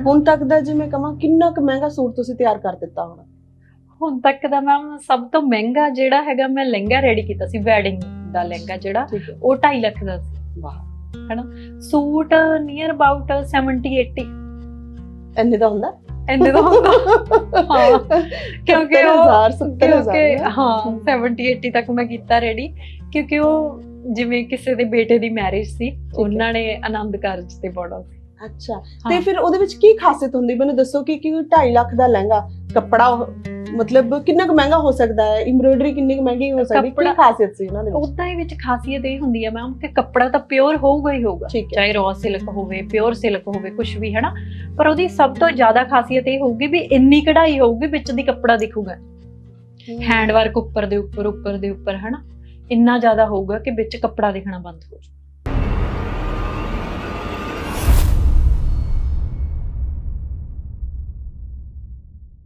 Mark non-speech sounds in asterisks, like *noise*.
ਹੁਣ ਤੱਕ ਦਾ ਜੇ ਮੈਂ ਕਹਾਂ ਕਿੰਨਾ ਕੁ ਮਹਿੰਗਾ ਸੂਟ ਤੁਸੀਂ ਤਿਆਰ ਕਰ ਦਿੱਤਾ ਹੋਣਾ? ਹੁਣ ਤੱਕ ਦਾ ਮੈਮ ਸਭ ਤੋਂ ਮਹਿੰਗਾ ਜਿਹੜਾ ਹੈਗਾ ਮੈਂ ਲਹਿੰਗਾ ਰੈਡੀ ਕੀਤਾ ਸੀ ਵੈਡਿੰਗ ਦਾ ਲਹਿੰਗਾ ਜਿਹੜਾ ਉਹ 2.5 ਲੱਖ ਦਾ ਸੀ। ਵਾਹ। ਸੂਟ ਨੀਅਰ ਅਬਾਊਟ 70 80 ਇੰਨੇ ਦਾ ਹੁੰਦਾ? ਇੰਨੇ ਦਾ ਹੁੰਦਾ। *laughs* ਹਾਂ। ਕਿਉਂਕਿ ਉਹ 70000 ਕਿਉਂਕਿ 70000 ਹਾਂ 70 80 ਤੱਕ ਮੈਂ ਕੀਤਾ ਰੈਡੀ ਕਿਉਂਕਿ ਉਹ ਜਿਵੇਂ ਕਿਸੇ ਦੇ ਬੇਟੇ ਦੀ ਮੈਰਿਜ ਸੀ ਉਹਨਾਂ ਨੇ ਆਨੰਦ ਕਾਰਜ ਤੇ ਪਾਉਣਾ ਸੀ। ਅੱਛਾ। ਤੇ। ਫਿਰ ਉਹਦੇ ਵਿੱਚ ਕੀ ਖਾਸੀਅਤ ਹੁੰਦੀ? ਮੈਨੂੰ ਦੱਸੋ ਕਿ ਕਿ 2.5 ਲੱਖ ਦਾ ਲਹਿੰਗਾ ਕੱਪੜਾ ਮਤਲਬ ਕਿੰਨਾ ਕੁ ਮਹਿੰਗਾ ਹੋ ਸਕਦਾ ਹੈ? ਐਮਬ੍ਰੋਇਡਰੀ ਕਿੰਨੀ ਕੁ ਮਹਿੰਗੀ ਹੋ ਸਕਦੀ? ਕੀ ਖਾਸੀਅਤ ਸੀ ਉਹਨਾਂ ਦੇ ਵਿੱਚ? ਉਦਾਂ ਹੀ ਵਿੱਚ ਖਾਸੀਅਤ ਇਹ ਹੁੰਦੀ ਹੈ ਮੈਮ ਕਿ ਕੱਪੜਾ ਤਾਂ ਪਿਓਰ ਹੋਊਗਾ ਹੀ ਹੋਊਗਾ। ਚਾਹੇ ਰॉ ਸਿਲਕ ਹੋਵੇ ਪਿਓਰ ਸਿਲਕ ਹੋਵੇ ਕੁਝ ਵੀ ਹੈਨਾ? ਪਰ ਉਹਦੀ ਸਭ ਤੋਂ ਜ਼ਿਆਦਾ ਖਾਸੀਅਤ ਇਹ ਹੋਊਗੀ ਵੀ ਇੰਨੀ ਕਢਾਈ ਹੋਊਗੀ ਵਿੱਚ ਦੀ ਕੱਪੜਾ ਦਿਖੂਗਾ। ਹੈਂਡ ਵਰਕ ਉੱਪਰ ਦੇ ਉੱਪਰ ਉੱਪਰ ਦੇ ਉੱਪਰ ਹਨਾ? ਇੰਨਾ ਜ਼ਿਆਦਾ ਹੋਊਗਾ ਕਿ ਵਿੱਚ ਕੱਪੜਾ ਦਿਖਣਾ ਬੰਦ ਹੋ ਜਾਊ।